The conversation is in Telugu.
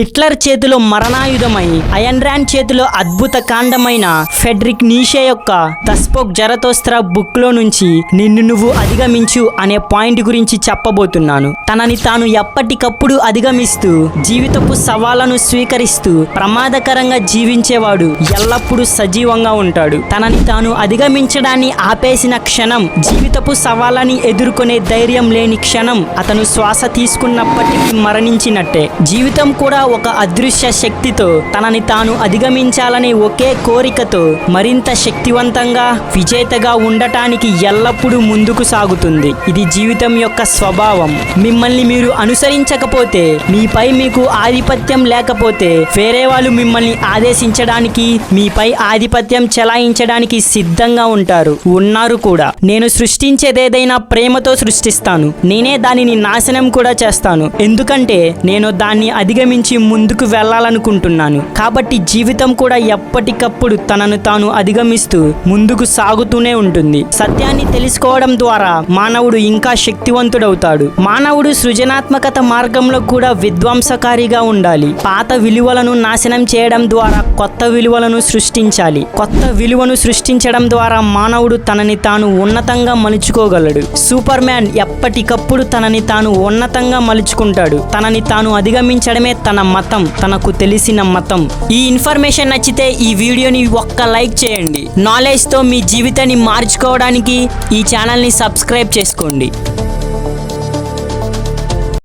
హిట్లర్ చేతిలో మరణాయుధమై అయన్ ర్యాండ్ చేతిలో అద్భుత కాండమైన ఫెడ్రిక్ నీషే యొక్క తస్పోక్ జరతోస్త్ర బుక్లో నుంచి నిన్ను నువ్వు అధిగమించు అనే పాయింట్ గురించి చెప్పబోతున్నాను. తనని తాను ఎప్పటికప్పుడు అధిగమిస్తూ జీవితపు సవాళ్ళను స్వీకరిస్తూ ప్రమాదకరంగా జీవించేవాడు ఎల్లప్పుడూ సజీవంగా ఉంటాడు. తనని తాను అధిగమించడాన్ని ఆపేసిన క్షణం జీవితపు సవాళ్ళని ఎదుర్కొనే ధైర్యం లేని క్షణం అతను శ్వాస తీసుకున్నప్పటికీ మరణించినట్టే. జీవితం కూడా ఒక అదృశ్య శక్తితో తనని తాను అధిగమించాలనే ఒకే కోరికతో మరింత శక్తివంతంగా విజేతగా ఉండటానికి ఎల్లప్పుడూ ముందుకు సాగుతుంది. ఇది జీవితం యొక్క స్వభావం. మిమ్మల్ని మీరు అనుసరించకపోతే మీపై మీకు ఆధిపత్యం లేకపోతే వేరే వాళ్ళు మిమ్మల్ని ఆదేశించడానికి మీపై ఆధిపత్యం చెలాయించడానికి సిద్ధంగా ఉంటారు. ఉన్నారు కూడా. నేను సృష్టించేదేదైనా ప్రేమతో సృష్టిస్తాను. నేనే దానిని నాశనం కూడా చేస్తాను. ఎందుకంటే నేను దాన్ని అధిగమించి ముందుకు వెళ్ళాలనుకుంటున్నాను. కాబట్టి జీవితం కూడా ఎప్పటికప్పుడు తనను తాను అధిగమిస్తూ ముందుకు సాగుతూనే ఉంటుంది. సత్యాన్ని తెలుసుకోవడం ద్వారా మానవుడు ఇంకా శక్తివంతుడవుతాడు. మానవుడు సృజనాత్మకత మార్గంలో కూడా విధ్వంసకారిగా ఉండాలి. పాత విలువలను నాశనం చేయడం ద్వారా కొత్త విలువలను సృష్టించాలి. కొత్త విలువను సృష్టించడం ద్వారా మానవుడు తనని తాను ఉన్నతంగా మలుచుకోగలడు. సూపర్ మ్యాన్ ఎప్పటికప్పుడు తనని తాను ఉన్నతంగా మలుచుకుంటాడు. తనని తాను అధిగమించడమే తన మతం తనకు తెలిసిన మతం. ఈ ఇన్ఫర్మేషన్ నచ్చితే ఈ వీడియోని ఒక్క లైక్ చేయండి. నాలెడ్జ్తో మీ జీవితాన్ని మార్చుకోవడానికి ఈ ఛానల్ని సబ్స్క్రైబ్ చేసుకోండి.